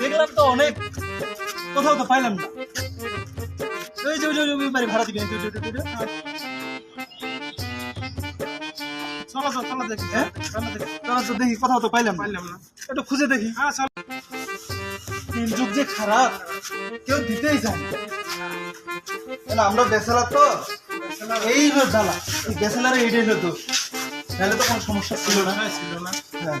দেখলাম তো অনেক। কোথাও তো পাইলাম না। ওই যে ওই বাড়ি ভাড়া দিবি হ্যাঁ। চলো চলো চলো দেখি হ্যাঁ? চলো দেখি। চলো তো দেখি কোথাও তো পাইলাম পাইলাম না। একটু খুঁজে দেখি। হ্যাঁ চল। তিন যুগ যে খারাপ কেউ দিতেই চায় না। আমরা বেসালার তো? এই হলো জ্বালা। এই বেসালারে এইটাই হলো তো নাহলে তো কোনো সমস্যা ছিল না। ছিল না। হ্যাঁ।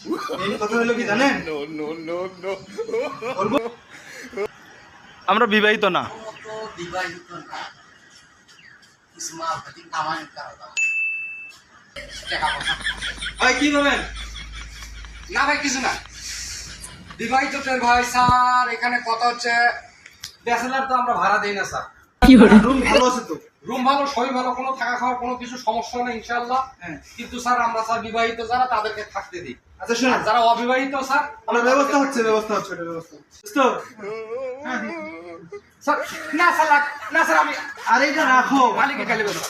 কথা হলো কি জানেন আমরা বিবাহিত না। বিবাহিত না ভাই কি বলেন? না ভাই কিছু না। বিবাহিত ভাই স্যার এখানে কথা হচ্ছে। ব্যাচেলার তো আমরা ভাড়া দিই না স্যার। রুম ভালো আছে তো? রুম ভালো সবই ভালো কোনো থাকা খাওয়ার কোনো কিছু সমস্যা নেই ইনশাল্লাহ হ্যাঁ। কিন্তু স্যার আমরা স্যার বিবাহিত যারা তাদেরকে থাকতে দিই। আচ্ছা শোনেন। যারা অবিবাহিত স্যার আমরা ব্যবস্থা হচ্ছে ব্যবস্থা হচ্ছে ব্যবস্থা হচ্ছে। স্যার না স্যার না স্যার আমি আর এইটা রাখো। মালিকের কাছে বলব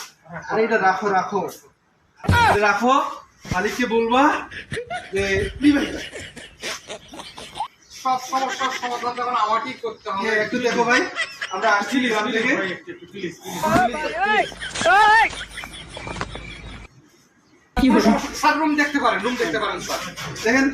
আর এইটা রাখো রাখো। রাখো মালিককে বলবা যে বিবাহিত। সব সমস্যার সমাধান যখন আমাকেই করতে হবে। হ্যাঁ, একটু দেখো ভাই। আমরা আসছি থেকে। স্যার রুম দেখতে পারেন রুম দেখতে পারেন স্যার দেখেন